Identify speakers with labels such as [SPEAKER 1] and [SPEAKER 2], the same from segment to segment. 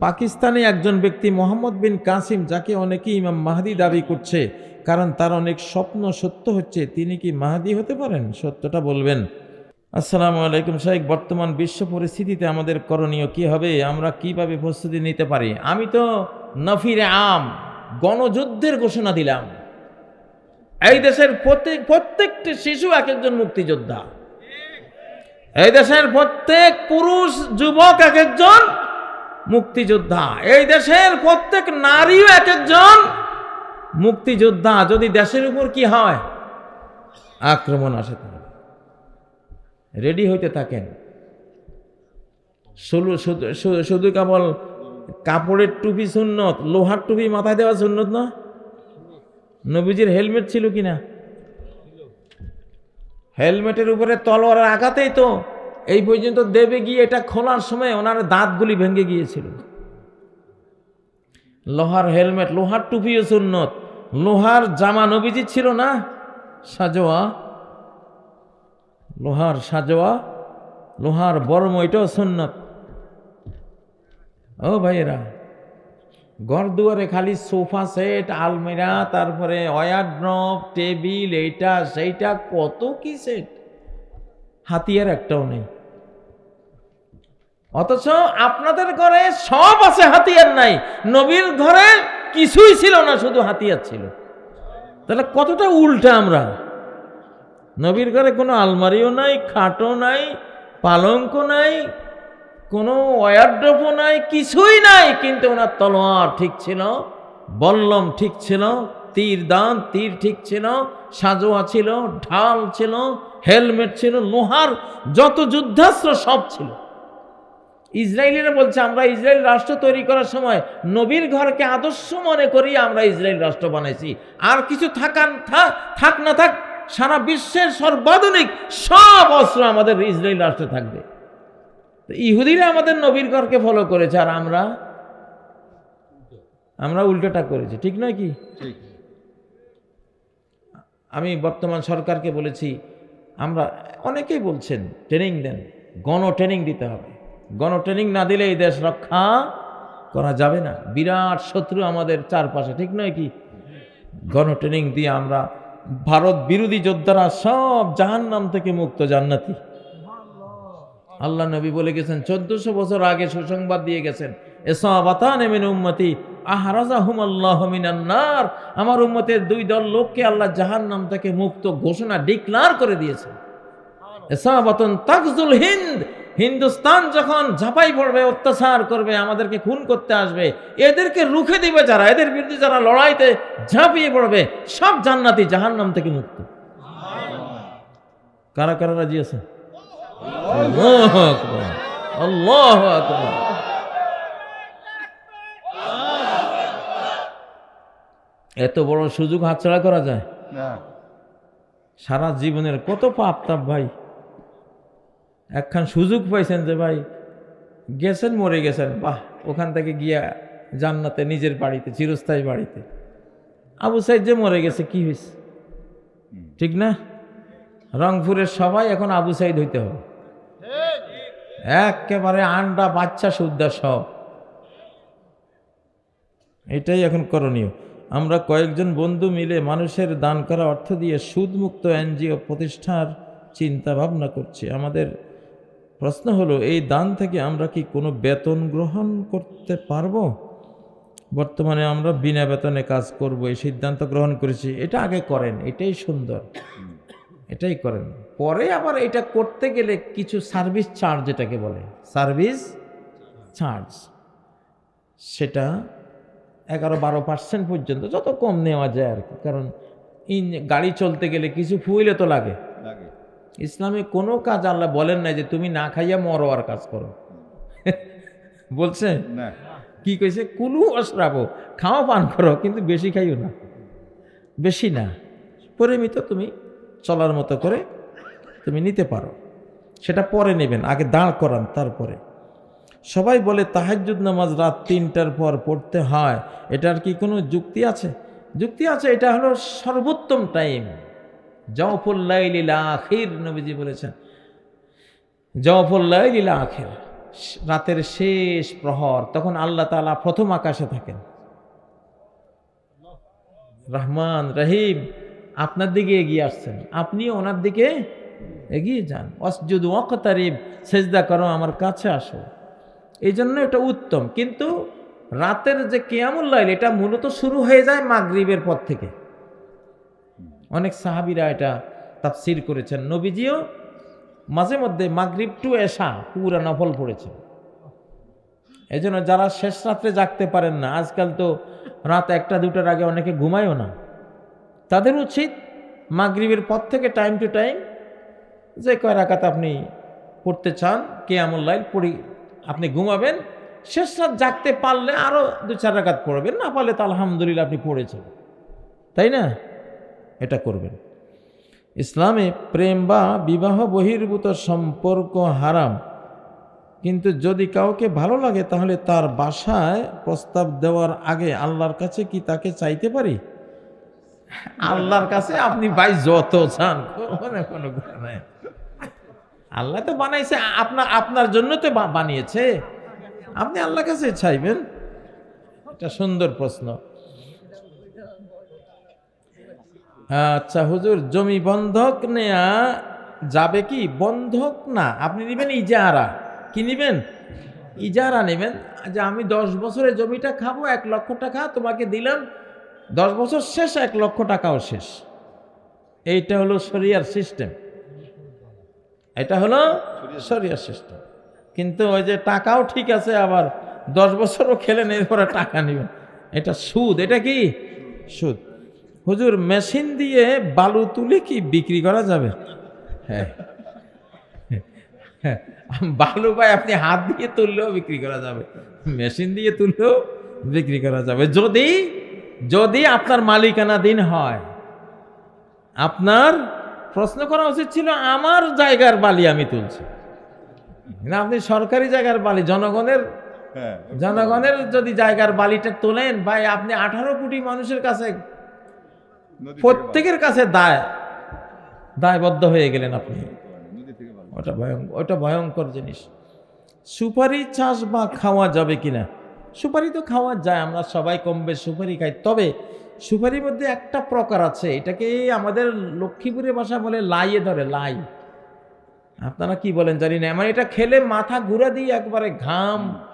[SPEAKER 1] পাকিস্তানে একজন ব্যক্তি মোহাম্মদ বিন কাসিম, যাকে অনেকেই ইমাম মাহাদি দাবি করছে, কারণ তার অনেক স্বপ্ন সত্য হচ্ছে, তিনি কি মাহাদি হতে পারেন? সত্যটা বলবেন। আসসালামু আলাইকুম শাহেক বর্তমান বিশ্ব পরিস্থিতিতে আমাদের করণীয় কি হবে? আমরা কীভাবে প্রস্তুতি নিতে পারি? আমি তো নফিরে আম, গণযুদ্ধের ঘোষণা দিলাম। এই দেশের প্রত্যেক, প্রত্যেকটি শিশু এক একজন মুক্তিযোদ্ধা। এই দেশের প্রত্যেক পুরুষ, যুবক এক একজন মুক্তিযোদ্ধা। এই দেশের প্রত্যেক নারীও এক একজন মুক্তিযোদ্ধা। যদি দেশের উপর কি হয়? আক্রমণ আসে রেডি হইতে থাকেন। শুধু কেবল কাপড়ের টুপি সুন্নত, লোহার টুপি মাথায় দেওয়া সুন্নত না? নবীজির হেলমেট ছিল কিনা? হেলমেটের উপরে তলোয়ারের আঘাতেই তো এই পর্যন্ত দেবে গিয়ে এটা খোলার সময় ওনার দাঁতগুলি ভেঙে গিয়েছিল। লোহার হেলমেট, লোহার টুপিও সুন্নত। লোহার জামা নবীজি ছিল না? সাজোয়া। লোহার সাজোয়া, লোহার বর্ম, এটাও সুন্নত। ও ভাইয়েরা ঘর দুয়ারে খালি সোফা সেট, আলমিরা, তারপরে ওয়ারড্রপ টেবিল, এইটা, সেইটা, কত কি সেট? হাতিয়ার একটাও নেই। অথচ আপনাদের ঘরে সব আছে, হাতিয়ার নাই। নবীর ঘরে কিছুই ছিল না, শুধু হাতিয়ার ছিল। তাহলে কতটা উল্টা আমরা? নবীর ঘরে কোনো আলমারিও নাই, খাটও নাই পালঙ্ক নাই, কোনো ওয়ারড্রপও নাই, কিছুই নাই, কিন্তু ওনার তলোয়ার ঠিক ছিল, বল্লম ঠিক ছিল, তীর দান, তীর ঠিক ছিল, সাজোয়া ছিল, ঢাল ছিল, হেলমেট ছিল, লোহার যত যুদ্ধাস্ত্র সব ছিল। ইসরায়েলিরা বলছে আমরা ইসরায়েল রাষ্ট্র তৈরি করার সময় নবীর ঘরকে আদর্শ মনে করি আমরা ইসরায়েল রাষ্ট্র বানাইছি। আর কিছু থাকান থাক থাক না থাক সারা বিশ্বের সর্বাধুনিক সব অস্ত্র আমাদের ইসরায়েল রাষ্ট্রে থাকবে। তো ইহুদিরা আমাদের নবীর ঘরকে ফলো করেছে আর আমরা আমরা উল্টোটা করেছি। ঠিক নয় কি? আমি বর্তমান সরকারকে বলেছি আমরা অনেকেই বলছেন ট্রেনিং দেন গণ ট্রেনিং দিতে হবে। গণ ট্রেনিং না দিলে এই দেশ রক্ষা করা যাবে না। বিরাট শত্রু আমাদের চারপাশে, ঠিক নয় কি? গণ ট্রেনিং দিয়ে আমরা ভারত বিরোধী যোদ্ধারা সব জাহান্নাম থেকে মুক্ত জান্নাতি। আল্লাহ নবী বলে গেছেন, চোদ্দশো বছর আগে সুসংবাদ দিয়ে গেছেন আমার উম্মতের দুই দল লোককে আল্লাহ জাহান্নাম থেকে মুক্ত ঘোষণা ডিক্লার করে দিয়েছে এসাবাতন তাকজুল হিন্দ হিন্দুস্তান যখন ঝাঁপাই পড়বে অত্যাচার করবে আমাদেরকে খুন করতে আসবে এদেরকে রুখে দিবে যারা এদের বিরুদ্ধে যারা লড়াইতে ঝাঁপিয়ে পড়বে সব জান্নাতি জাহান্নাম থেকে মুক্ত। কারা কারা রাজি আছে? আল্লাহ এত বড় সুযোগ হাতছাড়া করা যায়? সারা জীবনের কত পাপ তাপ ভাই। একখান সুযোগ পাইছেন যে ভাই, গেছেন, মরে গেছেন, বাহ, ওখান থেকে গিয়া জান্নাতে নিজের বাড়িতে, চিরস্থায়ী বাড়িতে। আবু সাইদ যে মরে গেছে, কি হয়েছে ঠিক না? রংপুরের সবাই এখন আবু সাইদ হইতে হবে। একেবারে আন্ডা বাচ্চা সুদ্দা সব। এটাই এখন করণীয়। আমরা কয়েকজন বন্ধু মিলে মানুষের দান করা অর্থ দিয়ে সুদমুক্ত এনজিও প্রতিষ্ঠার চিন্তা ভাবনা করছি। আমাদের প্রশ্ন হলো, এই দান থেকে আমরা কি কোনো বেতন গ্রহণ করতে পারব? বর্তমানে আমরা বিনা বেতনে কাজ করব, এই সিদ্ধান্ত গ্রহণ করেছি। এটা আগে করেন, এটাই সুন্দর। এটাই করেন। পরে আবার এটা করতে গেলে কিছু সার্ভিস চার্জ এটাকে বলে। Service charge. সেটা এগারো বারো পার্সেন্ট পর্যন্ত, যত কম নেওয়া যায় আর কি। কারণ ইঞ্জিন গাড়ি চলতে গেলে কিছু ফুইলে তো লাগে।
[SPEAKER 2] লাগে।
[SPEAKER 1] ইসলামে কোনো কাজ আল্লাহ বলেন না যে তুমি না খাইয়া মরো আর কাজ করো। বলছে? কি কইছে? কুলু অশ্রাবো খাওয়া পান করো কিন্তু বেশি খাইও না। বেশি না। পরিমিত তুমি চলার মতো করে তুমি নিতে পারো। সেটা পরে নেবেন আগে দাঁড় করান তারপরে। সবাই বলে তাহাজ্জুদ নামাজ রাত তিনটার পর পড়তে হয়। এটার কি কোনো যুক্তি আছে? যুক্তি আছে এটা হলো সর্বোত্তম টাইম জফুল্লাইলিলা আখির নবীজি বলেছেন জফুল্লাইলিলা আখির রাতের শেষ প্রহর, তখন আল্লাহ তাআলা প্রথম আকাশে থাকেন। রহমান, রহিম, আপনার দিকে এগিয়ে আসছেন আপনিও ওনার দিকে এগিয়ে যান। অসজুদ ওয়াকতারিব, সেজদা করো, আমার কাছে আসো। এই জন্য এটা উত্তম। কিন্তু রাতের যে কেয়ামুল্লাইল এটা মূলত শুরু হয়ে যায় মাগরিবের পর থেকে। অনেক সাহাবিরা এটা তাফসির করেছেন। নবীজিও মাঝে মধ্যে মাগরিব টু এশা পুরা নফল পড়েছেন। এই জন্য যারা শেষ রাত্রে জাগতে পারেন না, আজকাল তো রাত একটা দুটার আগে অনেকে ঘুমায়ও না। তাদের উচিত মাগরিবের পর থেকে টাইম টু টাইম যে কয় রাকাত আপনি পড়তে চান কেয়ামুল্লাইল পড়ি, আপনি ঘুমাবেন, শেষ রাত জাগতে পারলে আরও দু চার রাকাত পড়বেন, না পারলে তো আলহামদুলিল্লাহ আপনি পড়েছেন। তাই না? এটা করবেন। ইসলামে প্রেম বা বিবাহ বহির্ভূত সম্পর্ক হারাম। কিন্তু যদি কাউকে ভালো লাগে, তাহলে তার বাসায় প্রস্তাব দেওয়ার আগে আল্লাহর কাছে কি তাকে চাইতে পারি? আল্লাহর কাছে আপনি ভাই যত চান, কোনো। আল্লাহ তো বানাইছে আপনার আপনার জন্য তো বানিয়েছে। আপনি আল্লাহর কাছে চাইবেন? এটা সুন্দর প্রশ্ন। আচ্ছা হুজুর, জমি বন্ধক নেয়া যাবে কি? বন্ধক না। আপনি নেবেন ইজারা। কি নেবেন? ইজারা নেবেন। যে আমি দশ বছরের জমিটা খাব, এক লক্ষ টাকা তোমাকে দিলাম। দশ বছর শেষ, এক লক্ষ টাকাও শেষ। এইটা হলো সরিয়ার সিস্টেম। এটা হলো সরিয়ার সিস্টেম। কিন্তু ওই যে টাকাও ঠিক আছে, আবার দশ বছরও খেলেন এরপরে টাকা নেবেন এটা সুদ। এটা কি? সুদ। হুজুর মেশিন দিয়ে বালু তুলে কি বিক্রি করা যাবে? হ্যাঁ। হ্যাঁ, বালু ভাই আপনি হাত দিয়ে তুললেও বিক্রি করা যাবে মেশিন দিয়ে তুললেও বিক্রি করা যাবে। যদি যদি আপনার মালিকানা দিন হয় আপনার প্রশ্ন করা উচিত ছিল আমার জায়গার বালি আমি তুলছি। না আপনি সরকারি জায়গার বালি জনগণের
[SPEAKER 2] হ্যাঁ।
[SPEAKER 1] জনগণের যদি জায়গার বালিটা তোলেন ভাই আপনি আঠারো কোটি মানুষের কাছে প্রত্যেকের কাছে দায়। দায়বদ্ধ হয়ে গেলেন আপনি। ওটা ভয়ঙ্কর ওটা ভয়ঙ্কর জিনিস। সুপারি চাষ বা খাওয়া যাবে কিনা? সুপারি তো খাওয়া যায় আমরা সবাই কম বেশ সুপারি খাই। তবে সুপারির মধ্যে একটা প্রকার আছে এটাকে আমাদের লক্ষ্মীপুরের ভাষা বলে লাইয়ে ধরে লাই। আপনারা কি বলেন জানি না মানে এটা খেলে মাথা ঘুরা দিয়ে একবারে ঘাম।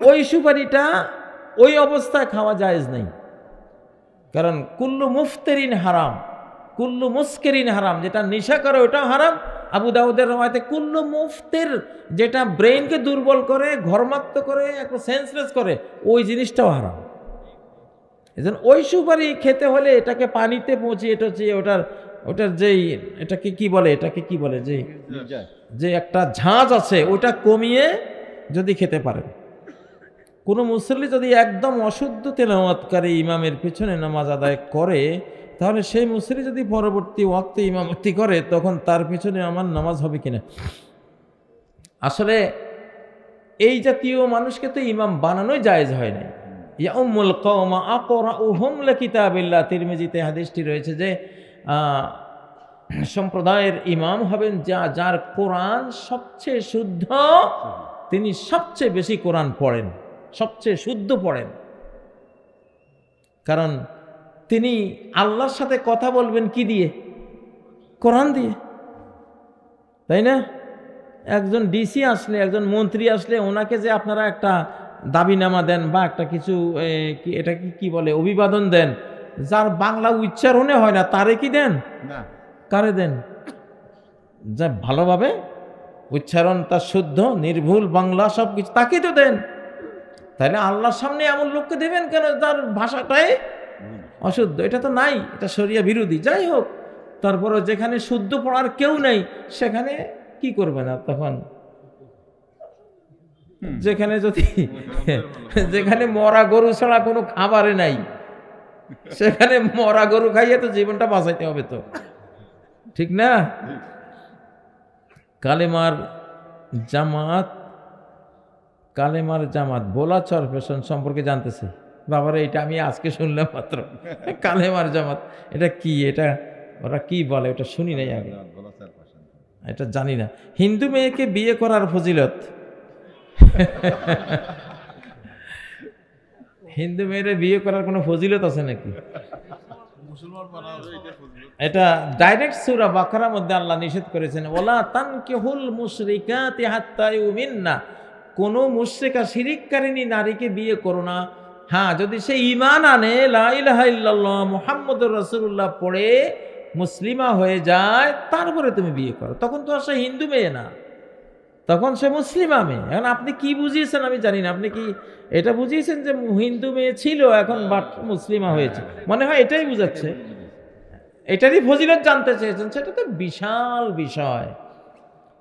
[SPEAKER 1] ওই সুপারিটা ওই অবস্থায় খাওয়া জায়েজ নেই। কারণ কুল্লু মুফতেরিন হারাম কুল্লু মুস্কেরিন হারাম যেটা নেশা করে ওটাও হারাম। আবু দাউদের রমায়তে কুল্লু মুফতের যেটা ব্রেইনকে দুর্বল করে ঘরমাক্ত করে একটা সেন্সলেস করে ওই জিনিসটাও হারাম। এজন্য ওই সুপারি খেতে হলে এটাকে পানিতে পৌঁছে এটা হচ্ছে ওটার ওটার যেই এটাকে কি বলে এটাকে কি বলে যে যে একটা ঝাঁজ আছে ওটা কমিয়ে যদি খেতে পারেন। কোনো মুসল্লি যদি একদম অশুদ্ধ তেলাওয়াতকারী ইমামের পিছনে নামাজ আদায় করে তাহলে সেই মুসল্লি যদি পরবর্তী ওয়াক্তে ইমামতি করে তখন তার পিছনে আমার নামাজ হবে কিনা? আসলে এই জাতীয় মানুষকে তো ইমাম বানানোই জায়েজ হয় না ইয়াউমুল কওমা আকরাউহুম লিকিতাবিল্লাহ। তিরমিজিতে হাদিসটি রয়েছে যে সম্প্রদায়ের ইমাম হবেন যা যার কোরআন সবচেয়ে শুদ্ধ। তিনি সবচেয়ে বেশি কোরআন পড়েন। সবচেয়ে শুদ্ধ পড়েন। কারণ তিনি আল্লাহর সাথে কথা বলবেন কি দিয়ে? কোরআন দিয়ে। তাই না? একজন ডিসি আসলে একজন মন্ত্রী আসলে ওনাকে যে আপনারা একটা দাবিনামা দেন বা একটা কিছু এটা কি কি বলে অভিবাদন দেন যার বাংলা উচ্চারণে হয় না তারে কি দেন? কারে দেন? যা ভালোভাবে উচ্চারণ তার শুদ্ধ নির্ভুল বাংলা সব কিছু তাকেই তো দেন। তাহলে আল্লাহর সামনে এমন লোককে দেবেন কেন? তার ভাষাটাই অশুদ্ধ। এটা তো নাই এটা শরিয়া বিরোধী। যাই হোক তারপরে যেখানে শুদ্ধ পড়ার কেউ নেই সেখানে কি করবে না তখন? যেখানে যদি যেখানে মরা গরু ছাড়া কোনো খাবারে নাই সেখানে মরা গরু খাইয়ে তো জীবনটা বাঁচাইতে হবে তো। ঠিক না? কালেমার জামাত কালেমার জামাত বোলাচর ফ্যাশন সম্পর্কে জানতেছে। বাবারা এটা আমি আজকে শুনলাম মাত্র। কালেমার জামাত এটা কি? এটা ওরা কি বলে? ওটা শুনি নাই আগে
[SPEAKER 2] বলা।
[SPEAKER 1] এটা জানি না। হিন্দু মেয়েকে বিয়ে করার ফজিলত। হিন্দু মেয়েরে বিয়ে করার কোনো ফজিলত আছে নাকি?
[SPEAKER 2] এটা
[SPEAKER 1] ডাইরেক্ট সুরা বাকারার মধ্যে আল্লাহ নিষেধ করেছেন ওলা তানকিহুল মুশরিকাতি হাত্তা ইউমিন্না। কোন মুশরিকা শিরিককারিনী নারীকে বিয়ে করো না। হ্যাঁ যদি সে ইমান আনে, লা ইলাহা ইল্লাল্লাহ, মুহাম্মদুর রাসূলুল্লাহ পড়ে মুসলিমা হয়ে যায় তারপরে তুমি বিয়ে করো। তখন তো আর সে হিন্দু মেয়ে না। তখন সে মুসলিমা মেয়ে। এখন আপনি কি বুঝিয়েছেন আমি জানি না। আপনি কি এটা বুঝিয়েছেন যে হিন্দু মেয়ে ছিল, এখন বাট মুসলিমা হয়েছে? মনে হয় এটাই বুঝাচ্ছে। এটারই ফজিলত জানতে চেয়েছেন, সেটা তো বিশাল বিষয়।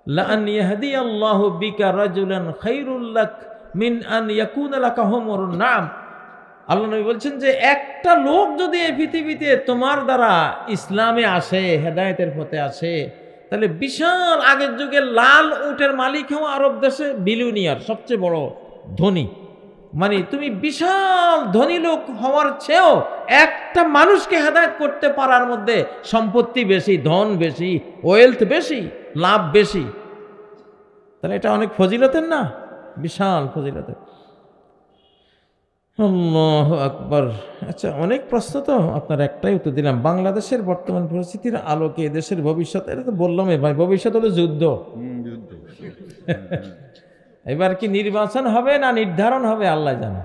[SPEAKER 1] লান يهدي الله বিকা رجلا خير لك মিন আন يكون لك হুমরুন নাম। আল্লাহ নবী বলছেন যে একটা লোক যদি এই পৃথিবীতে তোমার দ্বারা ইসলামে আসে, হেদায়েতের পথে আসে, তাহলে বিশাল আগের যুগে লাল উটের মালিক হও আরব দেশে বিলুনিয়ার সবচেয়ে বড় ধনী। মানে তুমি বিশাল ধনী লোক হওয়ার চেয়েও একটা মানুষকে হেদায়ত করতে পারার মধ্যে সম্পত্তি বেশি, ধন বেশি ওয়েলথ বেশি, লাভ বেশি। তাহলে এটা অনেক ফজিলতের না? বিশাল ফজিলতের। আকবর। আচ্ছা অনেক প্রশ্ন তো আপনার একটাই উত্তর দিলাম। বাংলাদেশের বর্তমান পরিস্থিতির আলোকে দেশের ভবিষ্যৎ, এটা তো বললাম ভাই ভবিষ্যৎ হলো যুদ্ধ।
[SPEAKER 2] যুদ্ধ।
[SPEAKER 1] এবার কি নির্বাচন হবে না নির্ধারণ হবে, আল্লাহ জানে।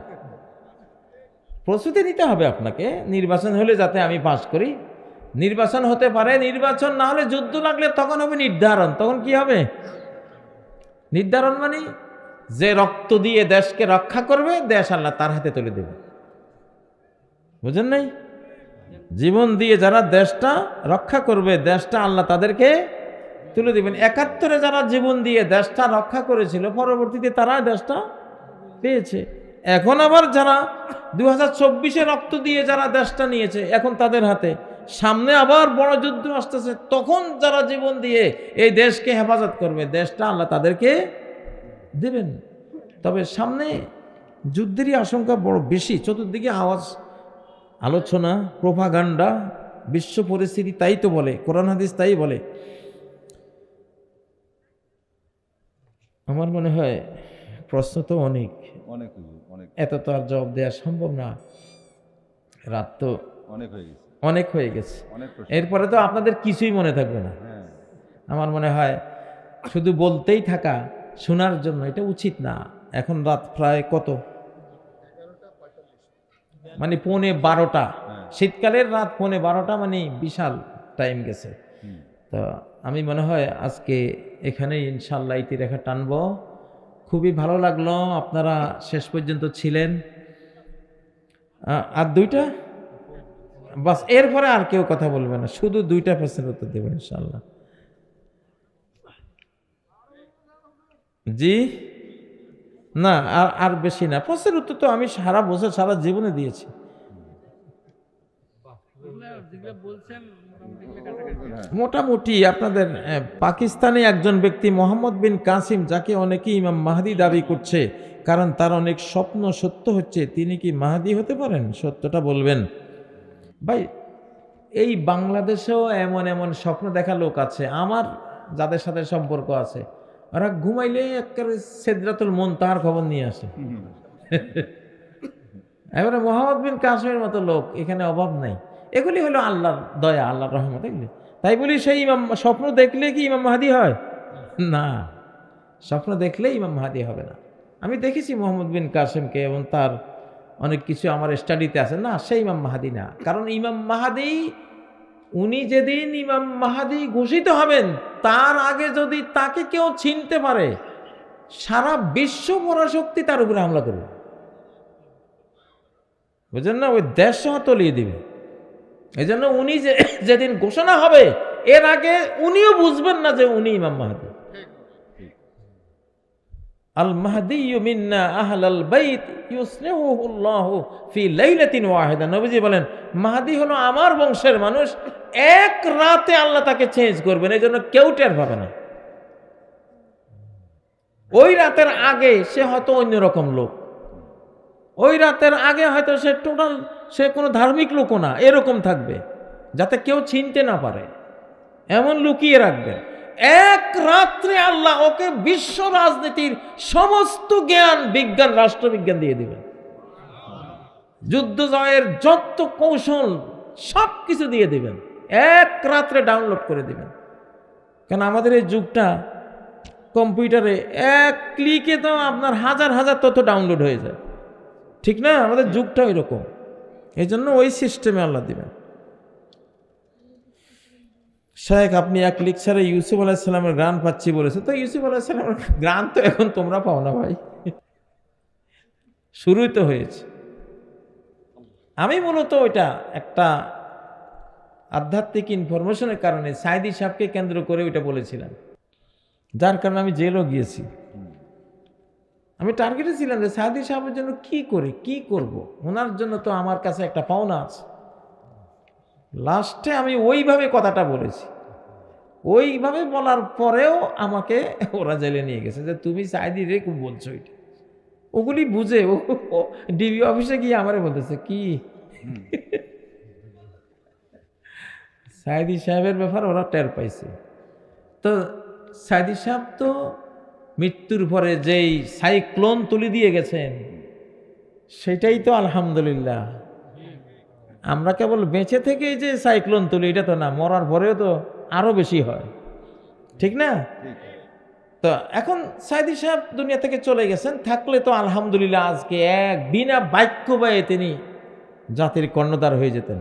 [SPEAKER 1] প্রস্তুতি নিতে হবে আপনাকে, নির্বাচন হলে যাতে আমি পাশ করি। নির্বাচন হতে পারে, নির্বাচন না হলে যুদ্ধ লাগলে তখন হবে নির্ধারণ, তখন কি হবে? নির্ধারণ মানে যে রক্ত দিয়ে দেশকে রক্ষা করবে, দেশ আল্লাহ তার হাতে তুলে দেবে। বুঝেন নাই? জীবন দিয়ে যারা দেশটা রক্ষা করবে, দেশটা আল্লাহ তাদেরকে তুলে দিবেন। একাত্তরে যারা জীবন দিয়ে দেশটা রক্ষা করেছিল, পরবর্তীতে তারা দেশটা পেয়েছে। এখন আবার যারা দু হাজার রক্ত দিয়ে যারা দেশটা নিয়েছে, এখন তাদের হাতে। সামনে আবার বড় যুদ্ধ আসতেছে, তখন যারা জীবন দিয়ে এই দেশকে হেফাজত করবে, দেশটা আল্লাহ তাদেরকে দেবেন। তবে সামনে যুদ্ধেরই আশঙ্কা বড় বেশি। চতুর্দিকে আওয়াজ, আলোচনা, প্রোপাগান্ডা, বিশ্ব পরিস্থিতি তাই তো বলে, কোরআন হাদিস তাই বলে। আমার মনে হয় প্রশ্ন তো অনেক।
[SPEAKER 2] অনেক অনেক।
[SPEAKER 1] এত তো আর জবাব দেওয়া সম্ভব না। রাত তো
[SPEAKER 2] অনেক হয়ে গেছে।
[SPEAKER 1] অনেক হয়ে গেছে। এরপরে তো আপনাদের কিছুই মনে থাকবে না।
[SPEAKER 2] হ্যাঁ।
[SPEAKER 1] আমার মনে হয় শুধু বলতেই থাকা শোনার জন্য এটা উচিত না। এখন রাত প্রায় কত? মানে পৌনে বারোটা।
[SPEAKER 2] হ্যাঁ।
[SPEAKER 1] শীতকালের রাত পৌনে বারোটা মানে বিশাল টাইম গেছে। তো আমি মনে হয় আজকে এখানে ইনশাল্লাহ ইতি রেখা টানবো। খুবই ভালো লাগল আপনারা শেষ পর্যন্ত ছিলেন। আর দুইটা? বাস এরপরে আর কেউ কথা বলবে না শুধু দুইটা প্রশ্নের উত্তর দেবে ইনশাল্লাহ জি? না আর আর বেশি না প্রশ্নের উত্তর তো আমি সারা বছর সারা জীবনে দিয়েছি। মোটামুটি আপনাদের পাকিস্তানে একজন ব্যক্তি মোহাম্মদ বিন কাসিম যাকে অনেকেই ইমাম মাহাদি দাবি করছে কারণ তার অনেক স্বপ্ন সত্য হচ্ছে তিনি কি মাহাদি হতে পারেন? সত্যটা বলবেন। ভাই এই বাংলাদেশেও এমন এমন স্বপ্ন দেখা লোক আছে আমার যাদের সাথে সম্পর্ক আছে ওরা ঘুমাইলে একেবারে সেদরাতুল মন তার খবর নিয়ে আসে। এবারে মোহাম্মদ বিন কাসিমের মতো লোক এখানে অভাব নাই। এগুলি হলো আল্লাহর দয়া, আল্লাহর রহমত এগুলি তাই বলি সেই ইমাম, স্বপ্ন দেখলে কি ইমাম মাহাদি হয়? না। স্বপ্ন দেখলে ইমাম মাহাদি হবে না। আমি দেখেছি মোহাম্মদ বিন কাসিমকে এবং তার অনেক কিছু আমার স্টাডিতে আছে। না, সেই ইমাম মাহাদি না। কারণ ইমাম মাহাদি, উনি যেদিন ইমাম মাহাদি ঘোষিত হবেন, তার আগে যদি তাকে কেউ চিনতে পারে, সারা বিশ্ব পরাশক্তি তার উপরে হামলা করবে। বুঝলেন না? ওই দেশ তলিয়ে দিবে। এই জন্য উনি যে যেদিন ঘোষণা হবে, এর আগে উনিও বুঝবেন না যে উনি ইমাম মাহাদি। আল মাহদি মিন্না আহলাল বাইত ইউসলিহুল্লাহু ফি লাইলাতিন ওয়াহিদা। নবীজি বলেন, মাহাদি হলো আমার বংশের মানুষ, এক রাতে আল্লাহ তাকে চেঞ্জ করবেন এই জন্য কেউ টের পাবে না। ওই রাতের আগে সে হয়তো অন্যরকম লোক। ওই রাতের আগে হয়তো সে টোটাল, সে কোনো ধার্মিক লোকও না, এরকম থাকবে, যাতে কেউ চিনতে না পারে। এমন লুকিয়ে রাখবে। এক রাত্রে আল্লাহ ওকে বিশ্ব রাজনীতির সমস্ত জ্ঞান, বিজ্ঞান, রাষ্ট্রবিজ্ঞান দিয়ে দিবেন। যুদ্ধ জয়ের যত কৌশল, সব কিছু দিয়ে দিবেন। এক রাত্রে ডাউনলোড করে দিবেন। কারণ আমাদের এই যুগটা কম্পিউটারে এক ক্লিকে তো আপনার হাজার হাজার তথ্য ডাউনলোড হয়ে যায়। ঠিক না? আমাদের যুগটা এরকম এই জন্য ওই সিস্টেমে আল্লাহ দিবেন। শেখ আপনি এক লিকচারে ইউসুফ আলাহিসাল্লামের গান পাচ্ছি বলেছে। তো ইউসুফ আলাহিসাল্লামের গান তো এখন তোমরা পাও না ভাই। শুরুই তো হয়েছে। আমি মূলত ওইটা একটা আধ্যাত্মিক ইনফরমেশনের কারণে সাইদি সাহেবকে কেন্দ্র করে ওইটা বলেছিলাম। যার কারণে আমি জেলও গিয়েছি। আমি টার্গেটে ছিলাম যে সাইদি সাহেবের জন্য কি করে, কি করব? ওনার জন্য তো আমার কাছে একটা পাওনা আছে। লাস্টে আমি ওইভাবে কথাটা বলেছি। ওইভাবে বলার পরেও আমাকে ওরা জেলে নিয়ে গেছে যে তুমি সাইদি রে খুব বলছো এটা। ওগুলি বুঝে ও ডিবি অফিসে গিয়ে আমারে বলতেছে, কি? সাইদি সাহেবের ব্যাপার ওরা টের পাইছে। তো সাইদি সাহেব তো মৃত্যুর পরে যেই সাইক্লোন তুলে দিয়ে গেছেন, সেটাই তো আলহামদুলিল্লাহ। আমরা কেবল বেঁচে থেকেই যে সাইক্লোন তুলি, এটা তো না, মরার পরেও তো আরও বেশি হয়। ঠিক না? তো এখন সাইদি সাহেব দুনিয়া থেকে চলে গেছেন, থাকলে তো আলহামদুলিল্লাহ আজকে এক বিনা বাক্য ব্যয়ে তিনি জাতির কর্ণধার হয়ে যেতেন।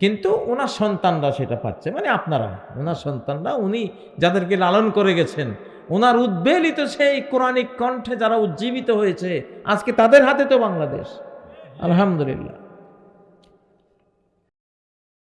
[SPEAKER 1] কিন্তু ওনার সন্তানরা সেটা পাচ্ছে মানে আপনারা, ওনার সন্তানরা, উনি যাদেরকে লালন করে গেছেন ওনার উদ্বেলিত সেই কোরআনিক কণ্ঠে যারা উজ্জীবিত হয়েছে আজকে তাদের হাতে তো বাংলাদেশ। আলহামদুলিল্লাহ।